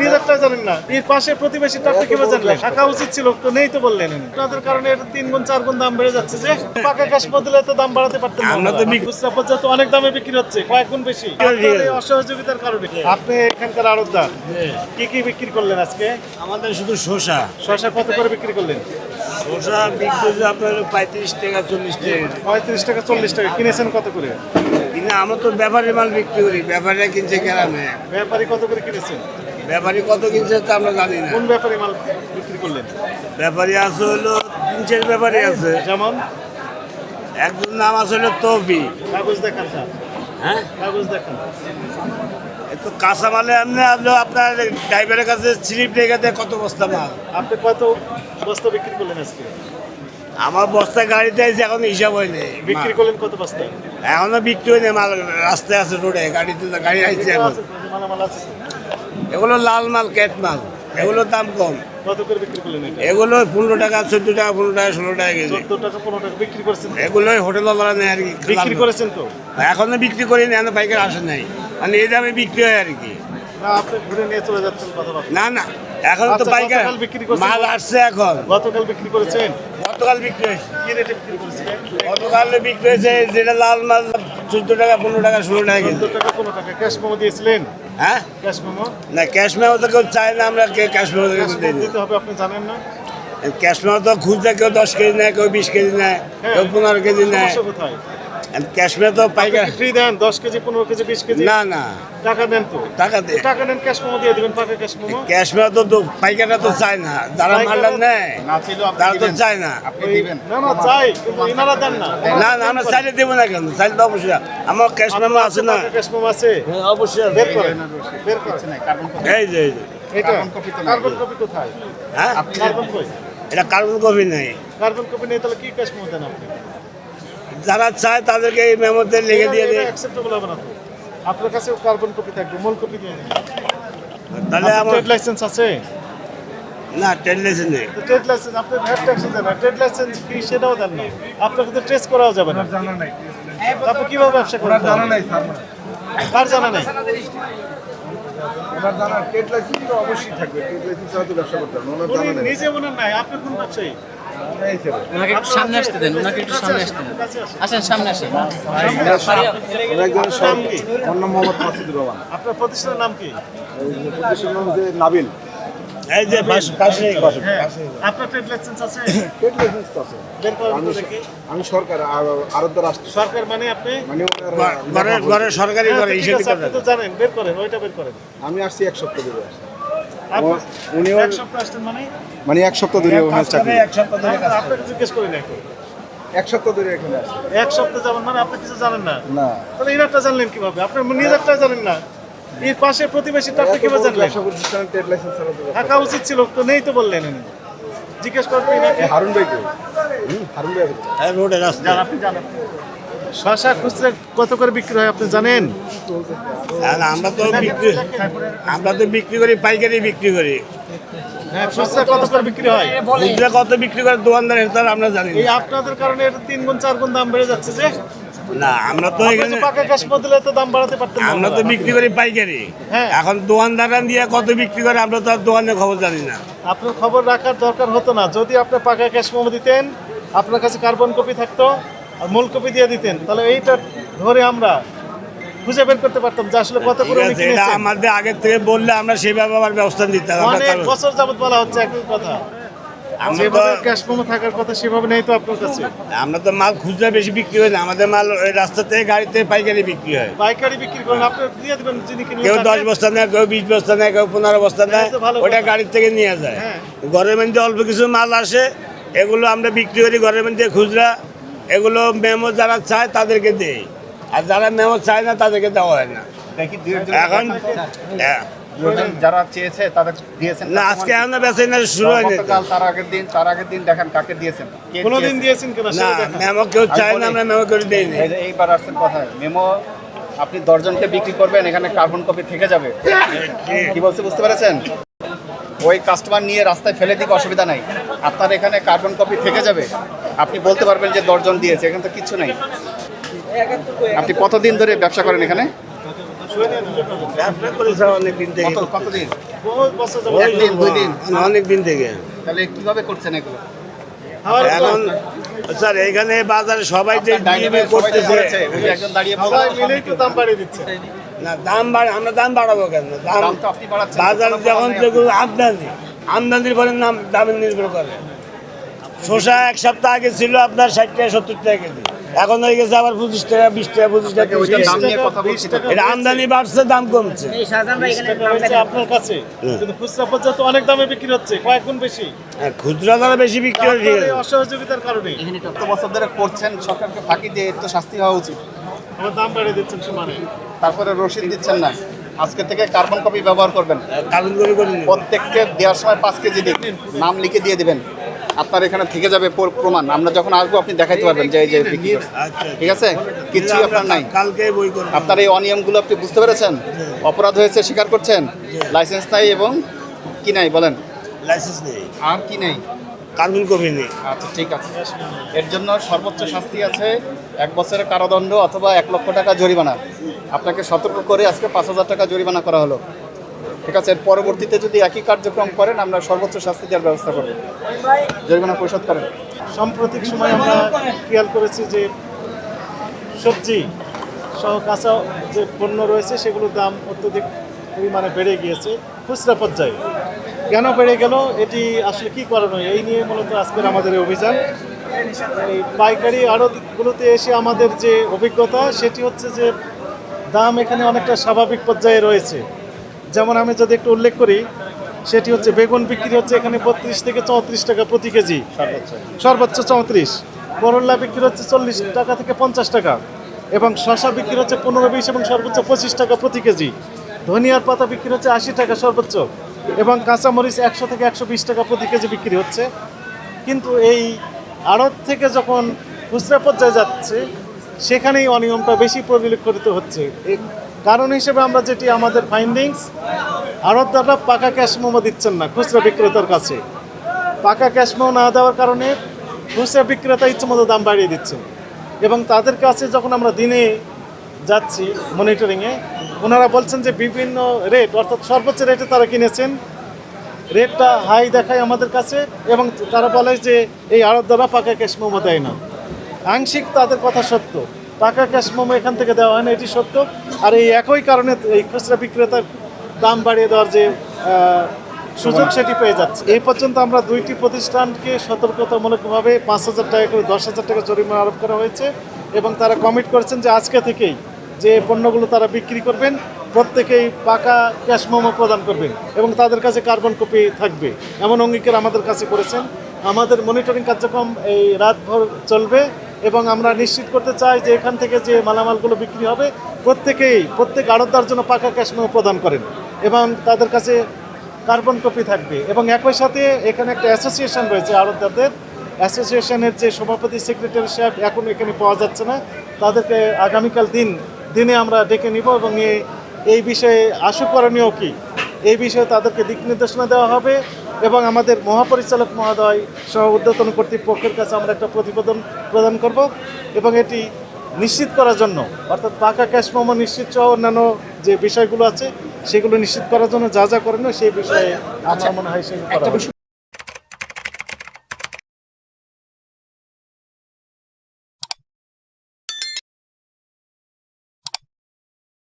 নিজেরটা জানেন না। এর পাশে প্রতিবেশীটা আপনি কীভাবে জানলেন? থাকা উচিত ছিল তো নেই তো বললেন আপনাদের কারণে এটা তিন গুণ চার গুণ দাম বেড়ে যাচ্ছে যে পাকা কাশ বদলে তো দাম বাড়াতে পারতেন আমরা তো খুচরা পর্যায়ে অনেক দামে বিক্রি হচ্ছে কয়েক গুণ বেশি। অসহযোগিতার কারণে। আপনি এখানকার আড়তদার কি কি বিক্রি করলেন আজকে? আমাদের শুধু শসা। শশা কত করে বিক্রি করলেন? শসা বিক্রি আপনার পঁয়ত্রিশ টাকা চল্লিশ টাকা। পঁয়ত্রিশ টাকা চল্লিশ টাকা কিনেছেন কত করে? কিন্তু আমরা তো ব্যাপারী মাল বিক্রি করি ব্যাপারীরা কিনছে গ্রামে ব্যাপারী কত করে কিনেছেন? ব্যাপারী কত কিনছে তা আমরা জানি না। কোন ব্যাপারী মাল বিক্রি করলেন? ব্যাপারী আছে হলো তিন চার ব্যাপারী আছে। যেমন? একজন নাম আছে হলো তবি কাগজ দেখান স্যার। হ্যাঁ? কাগজ দেখান। তো কাঁচা মালে আপনি আপনি আপনার ড্রাইভারের কাছে স্লিপ রেখে দেয় কত বস্তা মাল? আপনি কত বস্তা বিক্রি করলেন আজকে? আমার বস্তা গাড়িতে আছে এখন হিসাব হয়নি বিক্রি করলেন কত বস্তা? এখনও বিক্রি হয়নি মাল রাস্তায় আছে রোডে গাড়িতে গাড়ি আসছে এখন। এগুলো লাল মাল ক্যাট মাল। এগুলোর দাম কম। এগুলো পনেরো টাকা চোদ্দ টাকা পনেরো টাকা ষোলো টাকা কেজি। চোদ্দ টাকা পনেরো টাকা বিক্রি করেছেন? এগুলো হোটেল নেয় আর কি বিক্রি করেছেন তো? এখনও বিক্রি করিনি এখনও পাইকার আসে নাই। মানে এই দামে বিক্রি হয় আর কি। না আপনি ঘুরে নিয়ে চলে যাচ্ছেন না না এখন তো আচ্ছা, পাইকার বিক্রি করছেন? মাল আসছে এখন। গতকাল বিক্রি করেছেন? গতকাল বিক্রি হয়েছে। গতকাল বিক্রি হয়েছে যেটা লাল মাল চোদ্দ টাকা পনেরো টাকা ষোলো টাকা চোদ্দ কেজি টাকা পনেরো টাকা ক্যাশ মেমো দিয়েছিলেন? হ্যাঁ? Cash memo? না ক্যাশ মেমো তো কেউ চায় না আমরা ক্যাশ মেমো দিতে হবে আপনি জানেন না? ক্যাশ মেমো তো খুঁজতে কেউ দশ কেজি নেয় কেউ বিশ কেজি নেয় হ্যাঁ। কেউ পনেরো কেজি নেয়। কোথায়? ক্যাশ তো পাইকার ফ্রি দেন? দশ কেজি পনেরো কেজি বিশ কেজি? না না। টাকা দেন তো। টাকা দে টাকা নেন ক্যাশ মেমো দিয়ে দিবেন পাকা ক্যাশ মেমো ক্যাশ তো তো পাইকাররা তো চায় না। যারা মালটা নেয় না ছিল আপনি তারা তো চায় না। আপনি দিবেন। না না চাই কিন্তু ইনারা দেন না। না না আমরা চাইলে দেবো না কেন? চাইলে তো অবশ্যই। আমার ক্যাশ মেমো আছে না। ক্যাশ মেমো আছে। হ্যাঁ, অবশ্যই বের করেন। বের করেন। নাই কার্বন কপি এই যে এই যে। এটা কার্বন কপি তো কার্বন কপি কোথায়? হ্যাঁ? আপনি কার্বন কই এটা কার্বন কপি নেই। কার্বন কপি নেই তাহলে কি ক্যাশ মেমো দেন আপনি? যারা চায় তাদেরকে এই মেমোতে লিখে দিয়ে দেয় অ্যাকসেপ্টেবল হবে না তো? আপনার কাছে কার্বন কপি থাকবে মূল কপি দিয়ে দিন। তাহলে আমার ট্রেড লাইসেন্স আছে? না টেনলেসে নেই। ট্রেড লাইসেন্স আপনি ভ্যাট ট্যাক্স দেন না। ট্রেড লাইসেন্স কি সেটাও দেন না। আপনাকে তো ট্রেস করাও যাবে না। জানা নাই। আপনি কীভাবে ব্যবসা করেন জানা নাই স্যার। কার জানা নাই? ওনার জানা ট্রেড লাইসেন্স তো অবশ্যই থাকবে। ট্রেড লাইসেন্স ছাড়া তো ব্যবসা করতে হবে না। ওনার জানা নেই। নিজে ওনার নাই আপনি কোন ব্যবসায়ী এই ছেলে। ওনাকে একটু সামনে আসতে দেন ওনাকে একটু সামনে আসতে দেন। আসেন। আসেন সামনে আসেন। ওনার নাম সব কি? ওর নাম মোহাম্মদ মাসুদুর রহমান আপনার প্রতিষ্ঠানের নাম কি? প্রতিষ্ঠানের নাম যে নাবিল। এই যে পাশে পাশে আপনার ট্রেড লাইসেন্স আছে? ট্রেড লাইসেন্স আছে। আমি তো দেখি। আমি সরকার আরবদার রাষ্ট্র সরকার মানে আপনি? ঘরে ঘরে সরকারি ঘরে হিসেবে আপনি তো জানেন বের করেন ওইটা বের করেন। আমি আসছি এক সপ্তাহ ধরে এক সপ্তাহ আসছেন মানে? মানে এক সপ্তাহ ধরে ওখানে চাকরি। এক সপ্তাহ ধরে কাজ করে। আপনাকে জিজ্ঞেস করি না এক সপ্তাহ ধরে এখানে আসছি। এক সপ্তাহ যাবেন মানে আপনি কিছু জানেন না? না। তাহলে ইনারটা জানলেন কীভাবে? আপনি নিজেরটা জানেন না? এর পাশে প্রতিবেশীটা আপনি কীভাবে জানলেন থাকা উচিত ছিল তো নেই তো বললেন উনি। জিজ্ঞেস করতে হারুন ভাই কে? হারুন ভাই রোডে রাস্তা। আপনি জানেন। শশা খুচরা কত করে বিক্রি হয় আপনি জানেন? আর আমরা তো বিক্রি আমরা তো বিক্রি করি পাইকারি বিক্রি করি। হ্যাঁ খুচরা কত করে বিক্রি হয়? খুচরা কত বিক্রি করে দোকানদার তার আমরা জানি এই আপনাদের কারণে এটা তিন গুণ চার গুণ দাম বেড়ে যাচ্ছে যে। না আমরা তো এখানে পাকা ক্যাশ বদলে তো দাম বাড়াতে পারতেন না। আমরা তো বিক্রি করি পাইকারি। হ্যাঁ। এখন দোকানদাররা দিয়ে কত বিক্রি করে আমরা তো আর দোকানের খবর জানি না। আপনার খবর রাখার দরকার হতো না। যদি আপনি পাকা ক্যাশ মোমো দিতেন আপনার কাছে কার্বন কপি থাকতো আর মূল কপি দিয়ে দিতেন তাহলে এইটা ধরে আমরা খুঁজে বের করতে পারতাম যে আসলে কত করে। আমাদের আগের থেকে বললে আমরা সেভাবে আবার ব্যবস্থা নিতাম। অনেক বছর যাবত বলা হচ্ছে একই কথা। আমরা তো থাকার কথা সেভাবে নেই তো আপনার কাছে? আমরা তো মাল খুচরা বেশি বিক্রি হয় না আমাদের মাল ওই রাস্তা থেকে গাড়িতে পাইকারি বিক্রি হয়। পাইকারি বিক্রি করেন আপনি দিয়ে দেবেন কেউ দশ বস্তা নেয় কেউ বিশ বস্তা নেয় কেউ পনেরো বস্তা নেয় ওটা গাড়ির থেকে নিয়ে যায়। হ্যাঁ। ঘরের মধ্যে অল্প কিছু মাল আসে এগুলো আমরা বিক্রি করি ঘরের মধ্যে খুচরা এগুলো মেমো যারা চায় তাদেরকে দেই। আর যারা মেমো চায় না তাদেরকে দেওয়া হয় না। এখন হ্যাঁ। যারা চেয়েছে তাদের দিয়েছেন। না আজকে এখনও বেচে না শুরু হয়নি। তার আগের দিন তার আগের দিন দেখেন কাকে দিয়েছেন। কোনোদিন দিয়েছেন কিনা না মেমো কেউ চায় না। আমরা মেমো করে দিই না এইবার আসছেন কথায় মেমো আপনি দশজনকে বিক্রি করবেন এখানে কার্বন কপি থেকে যাবে। কি বলছে বুঝতে পেরেছেন? ওই কাস্টমার নিয়ে রাস্তায় ফেলে দিকে অসুবিধা নাই। আপনার এখানে কার্বন কপি থেকে যাবে। আপনি বলতে পারবেন যে দশজন দিয়েছে এখানে তো কিচ্ছু নেই। আপনি কতদিন ধরে ব্যবসা করেন এখানে? ব্যবসা করেছে অনেক দিন থেকে কতদিন দুই দিন? অনেক দিন থেকে তাহলে কীভাবে করছেন এগুলো এখন স্যার এখানে বাজারে সবাই যে করতেছে না দাম বাড়ে আমরা দাম বাড়াবো কেন দাম বাজারে যখন যেগুলো আমদানি আমদানির পরে নাম দামের নির্ভর করে শসা এক সপ্তাহ আগে ছিল আপনার ষাট টাকা, সত্তর টাকা কেজি এখন হয়ে গেছে আবার পঁচিশ টাকা বিশ টাকা পঁচিশ টাকা। এটা আমদানি বাড়ছে দাম কমছে। বিশ আপনার কাছে। কিন্তু খুচরা পর্যন্ত অনেক দামে বিক্রি হচ্ছে কয়েক গুণ বেশি। খুচরা দ্বারা বেশি বিক্রি হয় আছে অসহযোগিতার কারণে। এত বছর ধরে করছেন সরকারকে ফাঁকি দিয়ে তো শাস্তি হওয়া উচিত। আমার দাম বাড়িয়ে দিচ্ছেন সমানে। তারপরে রসিদ দিচ্ছেন না। আজকে থেকে কার্বন কপি ব্যবহার করবেন। কাগজ করে করে প্রত্যেককে দেওয়ার সময় পাঁচ কেজি দিন। নাম লিখে দিয়ে দিবেন। আপনার এখানে থেকে যাবে প্রমাণ। আমরা যখন আসব আপনি দেখাইতে পারবেন যে এই যে বিক্রি করছে। আচ্ছা ঠিক আছে? কিচ্ছুই আপনার নাই। কালকে বই আপনার এই অনিয়মগুলো আপনি বুঝতে পেরেছেন? অপরাধ হয়েছে স্বীকার করছেন? লাইসেন্স নাই এবং কি নাই? বলেন। লাইসেন্স নেই। আর কি নেই? কানুন কপি নেই। আচ্ছা ঠিক আছে। এর জন্য সর্বোচ্চ শাস্তি আছে এক বছরের কারাদণ্ড অথবা এক লক্ষ টাকা জরিমানা। আপনাকে সতর্ক করে আজকে পাঁচ হাজার টাকা জরিমানা করা হলো। ঠিক আছে, এর পরবর্তীতে যদি একই কার্যক্রম করেন, আমরা সর্বোচ্চ শাস্তি দেওয়ার ব্যবস্থা করব। জরিমানা পরিশোধ করেন। সাম্প্রতিক সময় আমরা খেয়াল করেছি যে সবজি সহ কাঁচা যে পণ্য রয়েছে, সেগুলোর দাম অত্যধিক পরিমাণে বেড়ে গিয়েছে, খুচরা পর্যায়ে। কেন বেড়ে গেল? এটি আসলে কি করানো এই নিয়ে মূলত আজকের আমাদের অভিযান। এই পাইকারি আড়তগুলোতে এসে আমাদের যে অভিজ্ঞতা, সেটি হচ্ছে যে দাম এখানে অনেকটা স্বাভাবিক পর্যায়ে রয়েছে। যেমন আমি যদি একটু উল্লেখ করি সেটি হচ্ছে বেগুন বিক্রি হচ্ছে এখানে বত্রিশ থেকে চৌত্রিশ টাকা প্রতি কেজি। সর্বোচ্চ। চৌত্রিশ। করল্লা বিক্রি হচ্ছে চল্লিশ টাকা থেকে পঞ্চাশ টাকা। এবং শশা বিক্রি হচ্ছে পনেরো বিশ এবং সর্বোচ্চ পঁচিশ টাকা প্রতি কেজি। ধনিয়ার পাতা বিক্রি হচ্ছে আশি টাকা সর্বোচ্চ। এবং কাঁচামরিচ একশো থেকে একশো বিশ টাকা প্রতি কেজি বিক্রি হচ্ছে। কিন্তু এই আড়ত থেকে যখন খুচরা পর্যায়ে যাচ্ছে সেখানেই অনিয়মটা বেশি পরিলক্ষিত হচ্ছে। কারণ হিসেবে আমরা যেটি আমাদের ফাইন্ডিংস আড়তদাররা পাকা ক্যাশ মোমো দিচ্ছেন না, খুচরা বিক্রেতার কাছে। পাকা ক্যাশ মোমো না দেওয়ার কারণে খুচরা বিক্রেতা ইচ্ছেমতো দাম বাড়িয়ে দিচ্ছেন। এবং তাদের কাছে যখন আমরা দিনে যাচ্ছি মনিটরিংয়ে ওনারা বলছেন যে বিভিন্ন রেট অর্থাৎ সর্বোচ্চ রেটে তারা কিনেছেন। রেটটা হাই দেখায় আমাদের কাছে এবং তারা বলে যে এই আড়ত দ্বারা পাকা ক্যাশ মোমো দেয় না। আংশিক তাদের কথা সত্য। পাকা ক্যাশ মোমো এখান থেকে দেওয়া হয় না, এটি সত্য। আর এই একই কারণে এই খুচরা বিক্রেতার দাম বাড়িয়ে দেওয়ার যে সুযোগ সেটি পেয়ে যাচ্ছে। এই পর্যন্ত আমরা দুইটি প্রতিষ্ঠানকে সতর্কতামূলকভাবে পাঁচ হাজার টাকা করে, দশ হাজার টাকা জরিমানা আরোপ করা হয়েছে এবং তারা কমিট করেছেন যে আজকে থেকেই যে পণ্যগুলো তারা বিক্রি করবেন, প্রত্যেকেই পাকা ক্যাশ মোমো প্রদান করবেন এবং তাদের কাছে কার্বন কপি থাকবে। এমন অঙ্গীকার আমাদের কাছে করেছেন। আমাদের মনিটরিং কার্যক্রম এই রাতভর চলবে। এবং আমরা নিশ্চিত করতে চাই যে এখান থেকে যে মালামালগুলো বিক্রি হবে, প্রত্যেকেই, প্রত্যেক আড়তদার জন্য পাকা ক্যাশ মেমো প্রদান করেন এবং তাদের কাছে কার্বন কপি থাকবে। এবং একই সাথে এখানে একটা অ্যাসোসিয়েশন রয়েছে আড়তদারদের। অ্যাসোসিয়েশনের যে সভাপতি, সেক্রেটারি সাহেব এখন এখানে পাওয়া যাচ্ছে না। তাদেরকে আগামীকাল দিন, দিনে আমরা ডেকে নিব এবং এই বিষয়ে আশু করণীয় কী? এই বিষয়ে তাদেরকে দিক নির্দেশনা দেওয়া হবে। এবং আমাদের মহাপরিচালক মহোদয় সহ উদ্যোতন কর্তৃপক্ষের কাছে আমরা একটা প্রতিবেদন প্রদান করব এবং এটি নিশ্চিত করার জন্য অর্থাৎ পাকা ক্যাশ মোমো নিশ্চিত সহ অন্যান্য যে বিষয়গুলো আছে সেগুলো নিশ্চিত করার জন্য যা যা করণীয় সেই বিষয়ে আমার মনে হয় সেগুলো।